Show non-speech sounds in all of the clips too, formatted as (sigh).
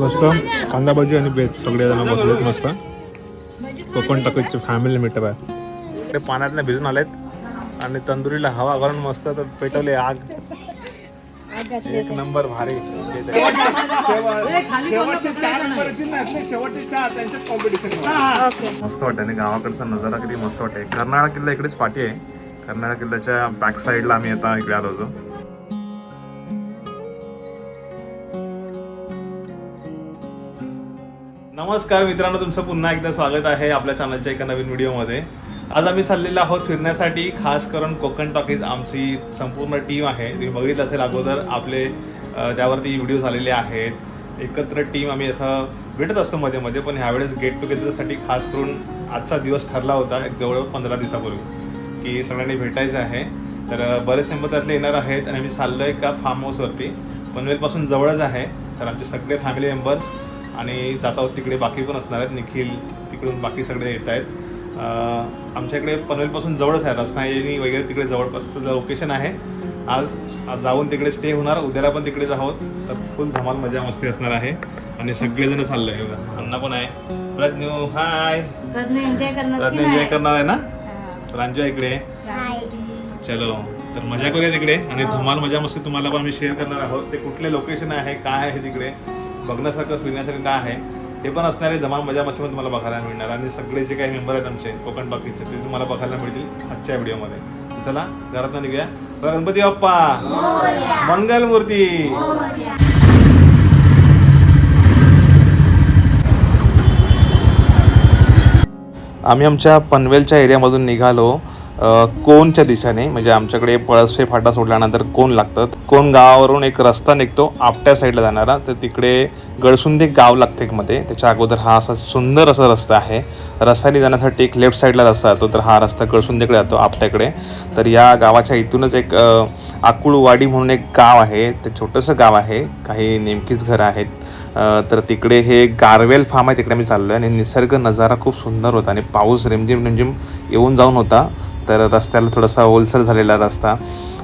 मस्त. कांदा भाजी आणि बेत सगळे जण बसलेत मस्त. कोकण टाकायची फॅमिली मीटअप आहे. ते पाण्यातनं भिजून आलेत आणि तंदुरीला हवा घालून मस्त तर पेटवले आग. एक नंबर भारी. मस्त वाटतं आणि गावाकडचा नजारा किती मस्त वाटते कर्नाळा किल्ला इकडेच पाठी आहे. कर्नाळा किल्ल्याच्या बॅक साईडला आम्ही आता इकडे आलो होतो. नमस्कार मित्रांनो तुमचं पुन्हा एकदा स्वागत आहे आपल्या चॅनलच्या एका नवीन व्हिडिओमध्ये. आज आम्ही चाललेलो आहोत फिरण्यासाठी खास करून कोकण टॉकीज आमची संपूर्ण टीम आहे. तुम्ही बघितलं असेल अगोदर आपले त्यावरती व्हिडिओज आलेले आहेत. एकत्र टीम आम्ही असं भेटत असतो मध्ये मध्ये पण ह्यावेळेस गेट टुगेदरसाठी खास करून आजचा दिवस ठरला होता एक जवळ पंधरा दिवसापूर्वी की सगळ्यांनी भेटायचं आहे. तर बरेच मेंबर त्यातले येणार आहेत आणि आम्ही चाललो आहे का फार्म हाऊसवरती पनवेलपासून जवळच आहे. तर आमचे सगळे फॅमिली मेंबर्स आणि जात आहोत तिकडे बाकी पण असणार आहेत. निखिल तिकडून बाकी सगळे येत आहेत. आमच्या इकडे पनवेलपासून जवळच आहे. रत्नागिरी वगैरे तिकडे जवळपासचं लोकेशन आहे आज जाऊन तिकडे स्टे होणार. उद्याला पण तिकडेच आहोत. तर फुल धमाल मजा मस्ती असणार आहे. आणि सगळेजण चाललो आहे अण्णा पण आहे. प्रज्ञू हाय प्रज्ञू एन्जॉय करणार आहे ना? आहे इकडे. चलो तर मजा करूया तिकडे. आणि धमाल मजा मस्ती तुम्हाला पण आम्ही शेअर करणार आहोत. ते कुठले लोकेशन आहे काय आहे तिकडे? बघण्यासारखं फिरण्यासाठी काय आहे हे पण असणारे धमाल मजा मस्तीमध्ये तुम्हाला बघायला मिळणार. आणि सगळे जे काही मेंबर आहेत आमचे कोकण बाकीचे ते तुम्हाला बघायला मिळतील आजच्या व्हिडिओमध्ये. चला घरात निघूया. बरं, गणपती बाप्पा! मंगल मूर्ती! आम्ही आमच्या पनवेलच्या एरियामधून निघालो. कोणच्या दिशेने? म्हणजे आमच्याकडे पळसे फाटा सोडल्यानंतर कोण लागतं कोण गावावरून एक रस्ता निघतो आपट्या साईडला जाणारा तर तिकडे गडसुंदे गाव लागते एक मध्ये त्याच्या अगोदर हा असा सुंदर असा रस्ता आहे. रस्त्याने जाण्यासाठी एक लेफ्ट साईडला रस्ता जातो तर हा रस्ता गडसुंदेकडे जातो आपट्याकडे. तर या गावाच्या इथूनच एक आकुळवाडी म्हणून एक गाव आहे. ते छोटंसं गाव आहे. काही नेमकीच घरं आहेत. तर तिकडे हे गारवेल फार्म आहे. तिकडे मी चाललो आहे आणि निसर्ग नजारा खूप सुंदर होता. आणि पाऊस रिमझिम रिमझिम येऊन जाऊन होता. तर रस्त्याला थोडासा ओलसर झालेला रस्ता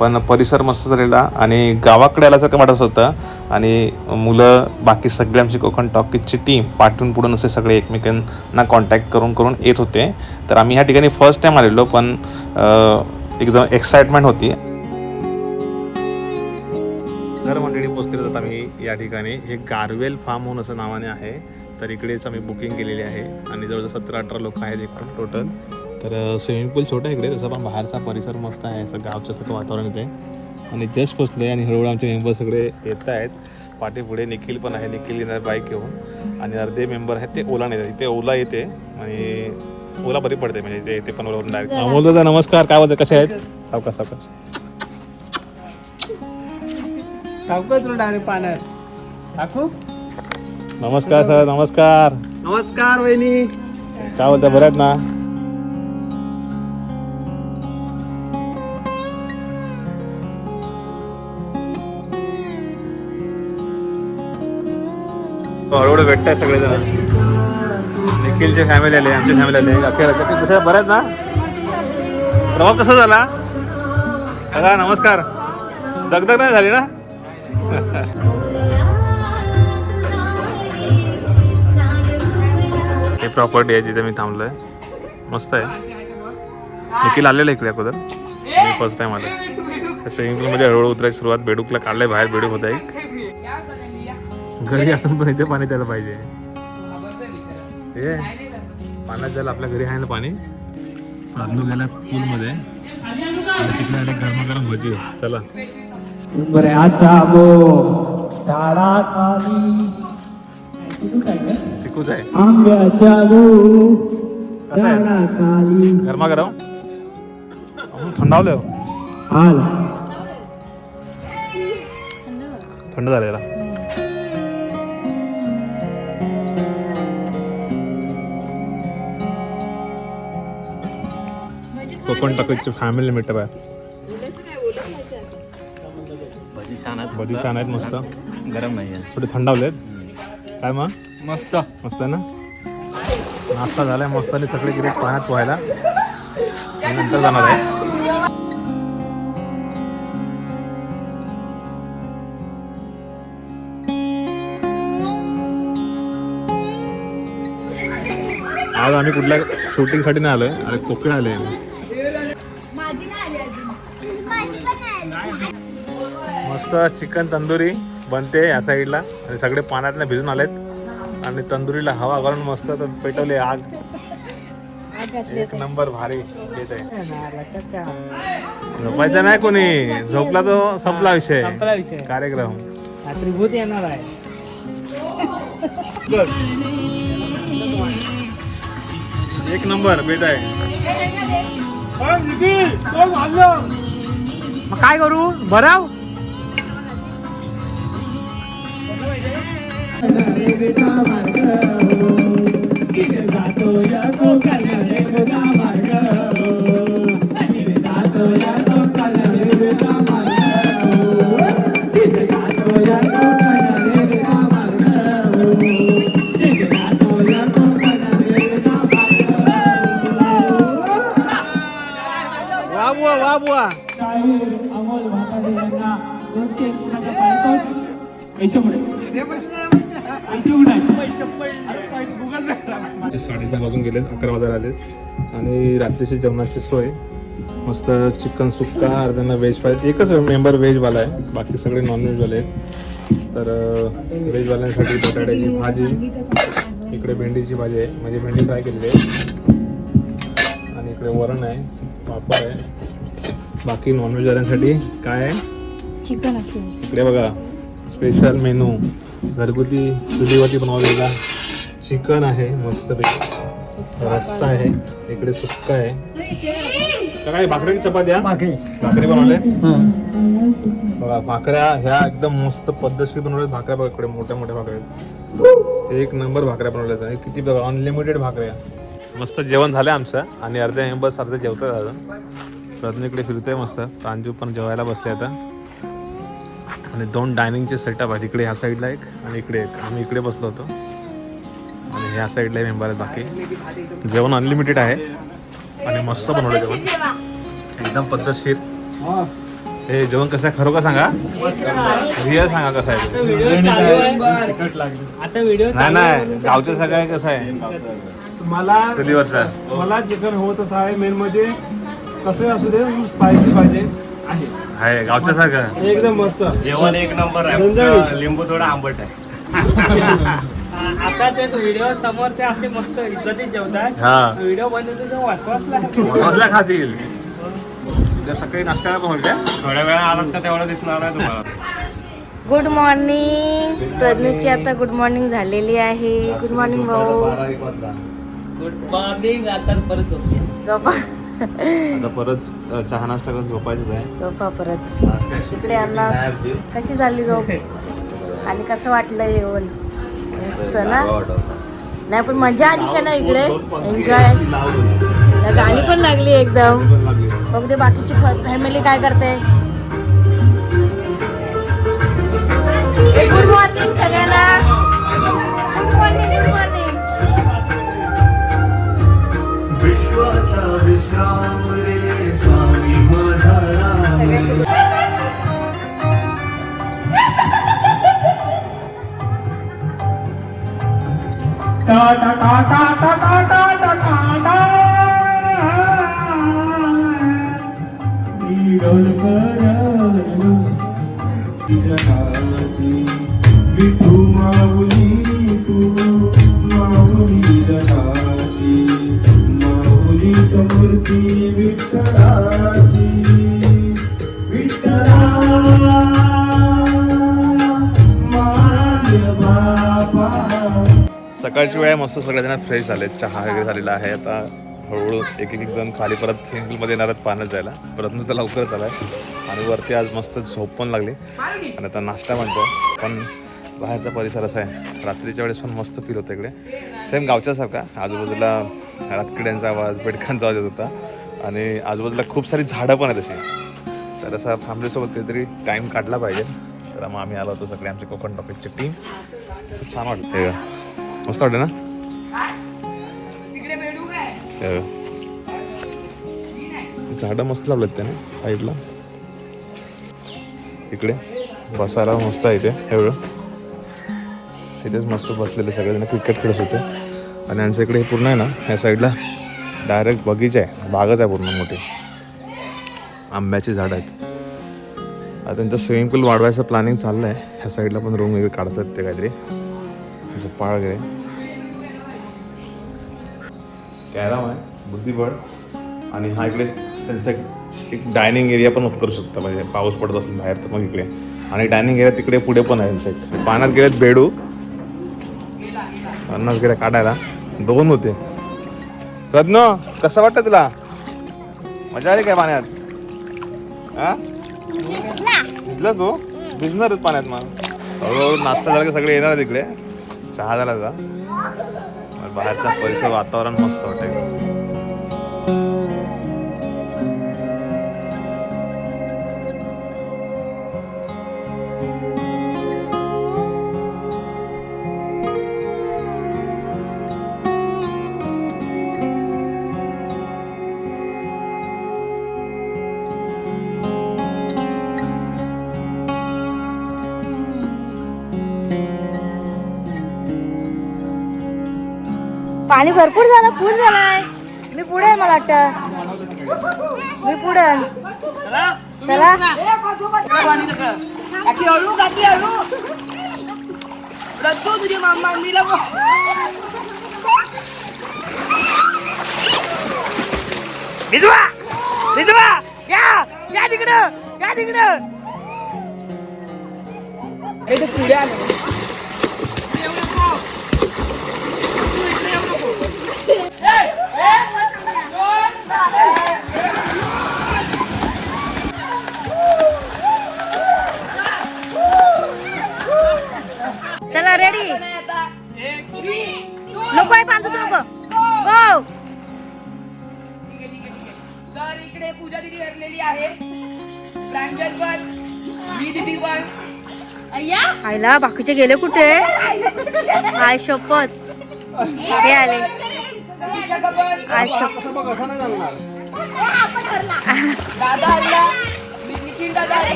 पण परिसर मस्त झालेला आणि गावाकडे आल्यासारखं वाटत होतं. आणि मुलं बाकी सगळे आमची कोकण टॉकीजची टीम पाठून पुढून असे सगळे एकमेकांना कॉन्टॅक्ट करून करून येत होते. तर आम्ही ह्या ठिकाणी फर्स्ट टाईम आलेलो पण एकदम एक्साइटमेंट होती. घर मंडळी पोचले जातात आम्ही या ठिकाणी. हे गारवेल फार्म म्हणून असं नावाने आहे. तर इकडेच आम्ही बुकिंग केलेली आहे. आणि जवळजवळ सतरा अठरा लोक आहेत एकूण टोटल तर स्विमिंग पूल छोटा आहे इकडे. तसं पण बाहेरचा परिसर मस्त आहे असं गावच्या सारखं वातावरण इथे आणि जस्ट पोचलो आहे आणि हळूहळू आमचे मेंबर सगळे येत आहेत. पाठी पुढे निखिल पण आहे. निखिल येणार बाईक घेऊन. आणि अर्धे मेंबर आहेत ते ओला नेतात. इथे ओला येते आणि ओला बरी पडते. म्हणजे इथे येते पण ओलावरून डायरेक्ट अमोल दादा नमस्कार. काय बोलते कसे आहेत? सावकाश सावकाश. टाकू तुला डायरेक्ट पाण्यात. टाकू नमस्कार सर नमस्कार. नमस्कार वहिनी. काय बोलता बरं आहेत ना? हळूहळू भेटताय सगळेजण. निखिलचे फॅमिली आले आमची फॅमिली आले. अखेर अखेर कसं बरं आहेत ना? प्रवास कसा झाला? बघा नमस्कार. दगदग नाही झाली ना? (laughs) हे प्रॉपर्टी आहे जिथे मी थांबलोय. मस्त आहे. निखिल आलेलं इकडे अगोदर. मी फर्स्ट टाइम आलो. स्विमिंग पूलमध्ये हळूहळू उतरायची सुरुवात. बेडूकला काढलंय बाहेर बेडूक होता एक. घरी असून पण इथे पाणी द्यायला पाहिजे. हे पाण्यात जायला आपल्या घरी आहे ना पाणी? राजनू गेला पूलमध्ये. आणि तिकडे आले गरमागरम भजी. चला. बऱ्याचा गो? झाडाखाली चिकूच आहे आंब्याच्या गो कसं आहे? झाडाखाली गरमागरम? अहो, थंडावलं हो. आला. थंड झालेला कोकण टाकूची फॅमिली मिटअप आहे. भजी छान आहेत. मस्त. गरम नाही आहे. थोडे थंडावले काय मग? मस्त. मस्त ना? नाश्ता झालाय मस्त आणि सगळे गेले पाण्यात पोहायला. आणि नंतर जाणार आहे. आज आम्ही कुठल्या शूटिंगसाठी नाही आलोय अरे कोकण आले मस्त चिकन तंदुरी बनते या साईडला. आणि सगळे पाण्यात भिजून आलेत. आणि तंदुरीला हवा घालून मस्त तर पेटवले आग. एक नंबर भारी येत आहे. झोपायचं नाही कोणी. झोपला तो संपला विषय. कार्यक्रम. रात्री भूत येणार आहे. एक नंबर बेट आहे. मग काय करू? भराव? अमोल भाताडे यांना दोनशे गुणाचा पारितोष पैसे पुढे पैसे उडाय साडे दहा वाजून गेलेत अकरा वाजायला आलेत. आणि रात्रीची जेवणाची सोय. मस्त चिकन सुक्का अर्ध्यांना व्हेज पाहिजे एकच मेंबर व्हेजवाला आहे. बाकी सगळे नॉनव्हेजवाले आहेत. तर व्हेजवाल्यांसाठी बटाट्याची भाजी इकडे भेंडीची भाजी आहे. म्हणजे भेंडी फ्राय केलेली आहे. आणि इकडे वरण आहे पापड आहे. बाकी नॉनव्हेजवाल्यांसाठी काय आहे? चिकन इकडे बघा स्पेशल मेनू घरगुती चुलीवरती बनवलेला चिकन आहे मस्तपैकी. रस्सा आहे इकडे सुक्का आहे. काय भाकरी चपात्या भाकरी. बनवले? बघा भाकऱ्या ह्या एकदम मस्त पद्धतशीर बनवल्यात. भाकऱ्या बघा इकडे मोठ्या मोठ्या भाकऱ्या आहेत. एक नंबर भाकऱ्या बनवल्यात. आणि किती बघा अनलिमिटेड भाकऱ्या. मस्त जेवण झालं आमचं. आणि अर्ध्या मेंबर्स अर्धे जेवतात अजून प्रज्ञ इकडे फिरतोय मस्त. प्रांजू पण जेवायला बसले आता. आणि दोन डायनिंगचे सेटअप आहेत. इकडे ह्या साईडला एक आणि इकडे एक. आम्ही इकडे बसलो होतो. आणि ह्या साईडला मेंबर आहेत बाकी. जेवण अनलिमिटेड आहे. आणि मस्त बनवलं जेवण. एकदम पद्धतशीर. हे जेवण कसं आहे? खरं का सांगा? रिअल सांगा कसं आहे नाही नाही. गावचं सगळं आहे कसं आहे? मला मला चिकन होतच आहे. मेन म्हणजे कसं असू दे स्पायसी पाहिजे आहे. आहे गावच्या सारखं. एकदम मस्त. जेवण एक नंबर आहे. फक्त लिंबू थोडं आंबट आहे. आता ते व्हिडिओ समोर ते असे मस्त इज्जतीत जेवतात. हा. व्हिडिओ बनवतो खातील. उद्या सकाळी नाश्त्याला पण होईल काय थोड्या वेळा आलात का तेवढं दिसणार आहे तुम्हाला. गुड मॉर्निंग प्रज्ञूची आता गुड मॉर्निंग झालेली आहे. गुड मॉर्निंग भाऊ. गुड मॉर्निंग आता परत झोपा. आता परत चहा नाश्ता करून झोपायचं आहे. झोपा परत. इकडे अण्णा कशी झाली झोप? आणि कसं वाटलं येऊन? ना? नाही पण मजा आली का ना इकडे? एन्जॉय (laughs) गाणी पण लागली एकदम. बघ ते बाकीची फॅमिली काय करते. Good morning tata tata tata tata सकाळची वेळ मस्त सगळेजण फ्रेश झाले चहा वगैरे झालेला आहे. आता हळूहळू एक एक जण खाली परत सिंगलमध्ये येणार आहेत पाण्यात जायला. परत तर लवकरच आलाय. आणि वरती आज मस्त झोप पण लागली. आणि आता नाश्ता म्हणतो पण बाहेरचा परिसर असा आहे. रात्रीच्या वेळेस पण मस्त फील होतं इकडे. सेम गावच्यासारखा आजूबाजूला रातकिड्यांचा आवाज बेडकांचा आवाज येत होता. आणि आजूबाजूला खूप सारी झाडं पण आहेत अशी. तर असा फॅमिलीसोबत काहीतरी टाईम काढला पाहिजे. तर मग आम्ही आलो होतो सगळे आमचे कोकण टॉपिकची टीम खूप छान वाटतं मस्त वाटतं ना. झाडं मस्त लावलेत त्याने साईडला. इकडे. बसायला मस्त आहे इथे एवढं इथेच मस्त बसलेले सगळेजण क्रिकेट खेळत होते. आणि आमच्या इकडे हे पूर्ण आहे ना ह्या साईडला डायरेक्ट बगीचा आहे बागच आहे पूर्ण मोठी. आंब्याची झाडं आहेत. आता त्यांचं स्विमिंग पूल वाढवायचं प्लॅनिंग चाललं आहे ह्या साईडला पण रूम वगैरे काढतात ते काहीतरी. झोपाळ वगैरे कॅरम आहे. बुद्धिबळ आणि हा इकडे त्यांचा एक- डायनिंग एरिया पण करू शकता. म्हणजे पाऊस पडत असेल बाहेर तर मग इकडे. आणि डायनिंग एरिया तिकडे पुढे पण आहे त्यांचं एक. पाण्यात गेलेत बेडू. पन्नास गेल्या काढायला. दोन होते. रत्न कसं वाटतं तुला? मजा आली काय पाण्यात? हा? भिजला. तू? भिजणारच पाण्यात मग. हळूहळू नाश्ता झाला की सगळे येणार तिकडे चहा झाला का? बाहेरचा परिसर वातावरण मस्त वाटेल पाणी भरपूर झालं फुल झालाय. मी पुढे आहे मला वाटतं. मी पुढे आहे. चला विधवा विधवा या या तिकडं या तिकडं. चला रेडी नको आहे बांधू तू नको. गो तर इकडे पूजा दिदी ठरलेली आहे. प्रांजल पण मी दिदी पण. आईला बाकीचे गेले कुठे? आय शपथ. हे आले. हरला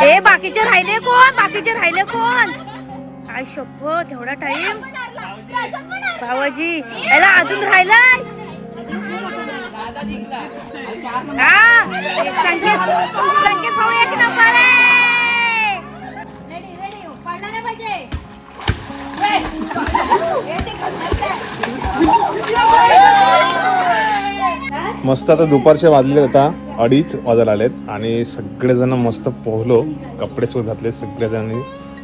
हे बाकीचे राहिले कोण? बाकीचे राहिले कोण? आय शपथ एवढा टाइम भावाजी याला अजून राहिलाय? दादा जिंकला हा संकेत संकेत भाऊ एक नंबर आहे. मस्त आता दुपारचे वाजले आता. अडीच वाजायला आलेत आणि सगळेजण मस्त पोहलो. कपडे सुद्धा घातले सगळेजणांनी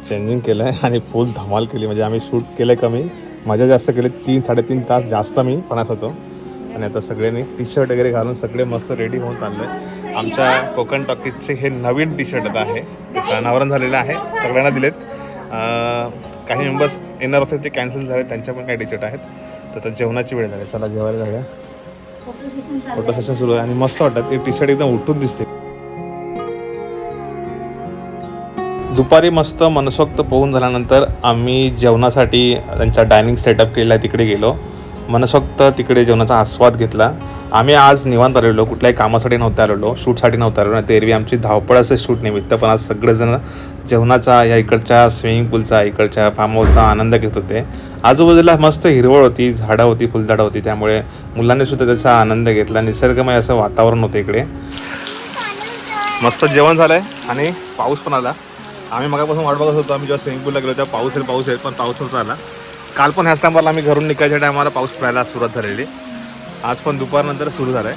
चेंजिंग केलं आहे आणि फुल धमाल केली. म्हणजे आम्ही शूट केलं कमी. मजा जास्त केली तीन साडेतीन तास जास्त मी पणात होतो. आणि आता सगळ्यांनी टी शर्ट वगैरे घालून सगळे मस्त रेडी होऊन चाललो आहे आमच्या कोकण टॉकीजचे हे नवीन टी शर्ट आता आहे. ते अनावरण झालेलं आहे. सगळ्यांना दिलेत. काही मेंबर्स येणार होते ते कॅन्सल झाले त्यांच्या पण काही टी आहेत. तर आता जेवणाची वेळ झाली. चला जेवायला जाऊया. फोटो सेशन सुरू आहे आणि मस्त वाटतं. ते टी शर्ट एकदम उठून दिसते. दुपारी मस्त मनसोक्त पोहून झाल्यानंतर आम्ही जेवणासाठी त्यांचा डायनिंग सेटअप केला तिकडे गेलो. मनसोक्त तिकडे जेवणाचा आस्वाद घेतला. आम्ही आज निवांत आलेलो कुठल्याही कामासाठी नव्हतं आलेलो शूटसाठी नव्हतं आलेलो नाही तर एरवी आमची धावपळ असते शूट निमित्त पण आज सगळेजण जेवणाचा या इकडच्या स्विमिंग पूलचा इकडच्या फार्म हाऊसचा आनंद घेत होते. आजूबाजूला मस्त हिरवळ होती झाडं होती फुलझाडं होती त्यामुळे मुलांनी सुद्धा त्याचा आनंद घेतला निसर्गमय असं वातावरण होतं इकडे. मस्त जेवण झालंय आणि पाऊस पण आला. आम्ही मगापासून वाट बघत होतो आम्ही जेव्हा स्विमिंग पूलला गेलो तेव्हा पाऊस येईल पाऊस येईल पण पाऊस होता आला काल पण ह्याच टायमाला आम्ही घरून निघायच्या टायमाला पाऊस पडायला सुरुवात झालेली. आज पण दुपारनंतर सुरू झालाय.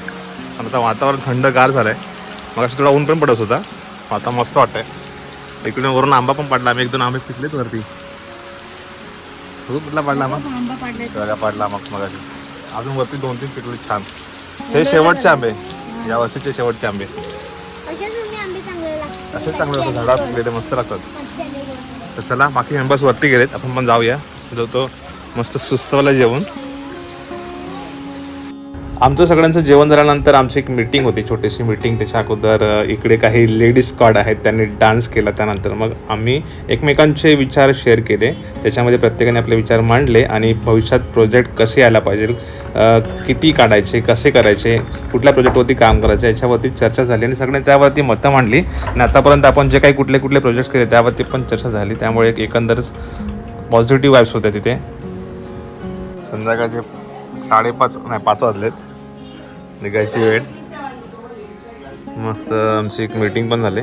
आणि आता वातावरण थंडगार झालंय. मग थोडा ऊन पण पडत होता. आता मस्त वाटतंय. इकडे वरून आंबा पण पडला. आम्ही एक दोन आंबे पिकलेत वरती. हो कुठला पडला आंबा बघा पडला मग मग अजून वरती दोन तीन पिकले छान. हे शेवटचे आंबे. या वर्षीचे शेवटचे आंबे. असेच चांगले होते झाडात पिकले ते मस्त लागतात. तर चला बाकी मेंबर्स वरती गेलेत. आपण पण जाऊया. जो तो मस्त सुस्तवाला जेवण आमचं सगळ्यांचं जेवण झाल्यानंतर आमची एक मीटिंग होती छोटीशी मीटिंग त्याच्या अगोदर इकडे काही लेडीज स्क्वॉड आहेत त्यांनी डान्स केला त्यानंतर. मग आम्ही एकमेकांचे विचार शेअर केले त्याच्यामध्ये प्रत्येकाने आपले विचार मांडले आणि भविष्यात प्रोजेक्ट कसे यायला पाहिजे किती काढायचे कसे करायचे कुठल्या प्रोजेक्टवरती काम करायचे याच्यावरती चर्चा झाली आणि सगळ्यांनी त्यावरती मतं मांडली. आणि आतापर्यंत आपण जे काही कुठले कुठले प्रोजेक्ट्स केले त्यावरती पण चर्चा झाली. त्यामुळे एक एकंदरच पॉझिटिव्ह वाईब्स होत्या तिथे. संध्याकाळचे साडेपाच नाही पाच वाजलेत. निघायची वेळ. मस्त आमची एक मीटिंग पण झाली.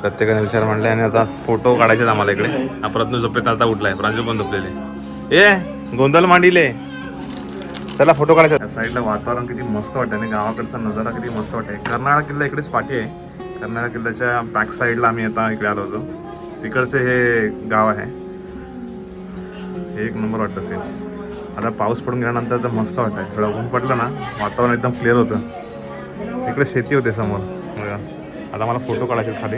प्रत्येकाने विचार मांडले आणि आता फोटो काढायचे आम्हाला इकडे. हा प्रज्ञू झोपेत आता उठलाय. प्रांजू पण झोपलेले. ए गोंधळ मांडीले. चला फोटो काढायचा साईडला वातावरण किती मस्त वाटतं आणि गावाकडचा नजारा किती मस्त वाटतंय. कर्नाळा किल्ला इकडेच पाठी आहे. कर्नाळा किल्ल्याच्या बॅक साईडला आम्ही आता इकडे आलो होतो. तिकडचे हे गाव आहे. एक नंबर वाटतं असेल आता पाऊस पडून गेल्यानंतर तर मस्त वाटतंय. थोडं ऊन पडलं ना वातावरण एकदम क्लिअर होतं. इकडे शेती होते समोर. बघा. आता मला फोटो काढायचे आहेत खाली.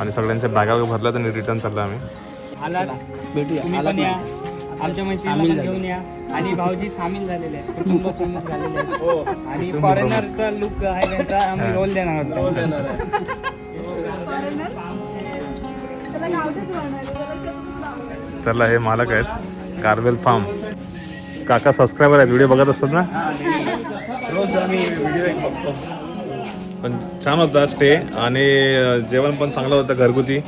आणि सगळ्यांच्या बॅगा वगैरे भरल्या आणि रिटर्न चाललो आम्ही. आला भेटूया. तुम्ही पण या. आमच्या मैत्रिणीला घेऊन या. आणि भाऊजी सामील झालेले आहेत. कुटुंब प्रमुख झालेले आहेत. आणि फॉरेनरचा लुक आहे त्यांचा. आम्ही रोल देणार आहोत चला हे मालक आहेत. कार्वेल फार्म काका सबस्क्रायबर आहेत व्हिडिओ बघत असतात ना? रोज आम्ही व्हिडिओ बघतो. पण छान होता स्टे आणि जेवण पण चांगलं होतं घरगुती.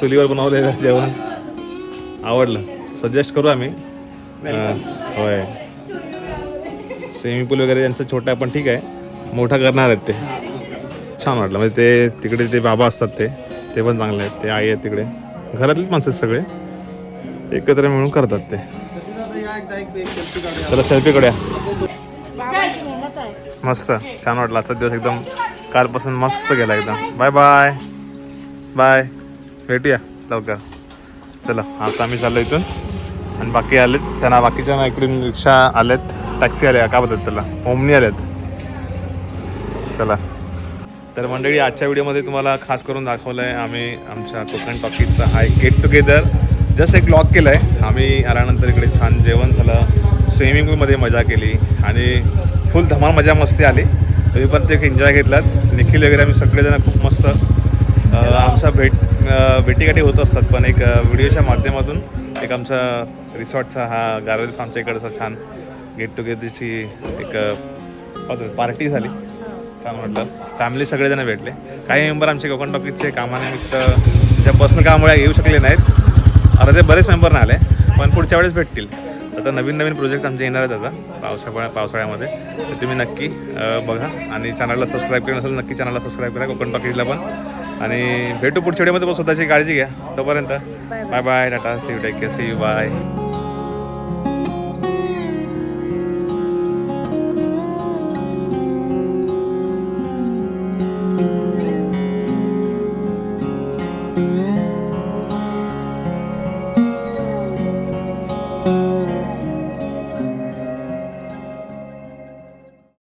चुलीवर बनवलेलं जेवण. आवडलं. सजेस्ट करू आम्ही. होय. स्विमिंग पूल वगैरे यांचं छोटं आहे पण ठीक आहे. मोठा करणार आहेत ते. छान वाटलं. म्हणजे ते तिकडे ते बाबा असतात ते ते पण चांगले आहेत. ते आई आहेत तिकडे. घरातलीच माणसं आहेत सगळे. एकत्र मिळून करतात ते. चला सेल्फी काढूया. मस्त. छान वाटलं आजचा दिवस एकदम कालपासून मस्त गेला एकदम. बाय बाय बाय भेटूया लवकर. चला आता आम्ही चाललो इथून. आणि बाकी आलेत. त्यांना बाकीच्या ना इकडून रिक्षा आलेत. टॅक्सी आल्या का बोलतात त्याला? ओमनी आल्यात. चला. तर मंडळी आजच्या व्हिडिओमध्ये तुम्हाला खास करून दाखवलं आहे आम्ही आमच्या कोकण टॉकीजचा हा एक गेट टुगेदर जस्ट एक लॉक केलं आहे आम्ही आल्यानंतर इकडे छान जेवण झालं. स्विमिंग पूलमध्ये मजा केली. आणि फुल धमाल मजा मस्ती आली. तुम्ही पण ते एक एन्जॉय घेतलात. निखिल वगैरे आम्ही सगळेजण खूप मस्त आमचा भेट भेटीगाठी होत असतात. पण एक व्हिडिओच्या माध्यमातून एक आमचा रिसॉर्टचा हा गारवेल फार्मच्या इकडचा छान गेट टुगेदरची एक पार्टी झाली. छान म्हटलं फॅमिली सगळेजण भेटले. काही मेंबर आमचे कोकण टॉकीजचे कामानिमित्त ज्या पर्सनल कामामुळे येऊ शकले नाहीत अर्धे बरेच मेंबर आले पण पुढच्या वेळेस भेटतील. आता नवीन नवीन प्रोजेक्ट आमचे येणार आहेत आता पावसाळ्या पावसाळ्यामध्ये. तर तुम्ही नक्की बघा आणि चॅनलला सबस्क्राईब केलं नसेल नक्की चॅनलला सबस्क्राईब करा कोकण टॉकीजला पण. आणि भेटू पुढच्या व्हिडिओमध्ये पण स्वतःची काळजी घ्या. तोपर्यंत bye bye tata see you take care see you bye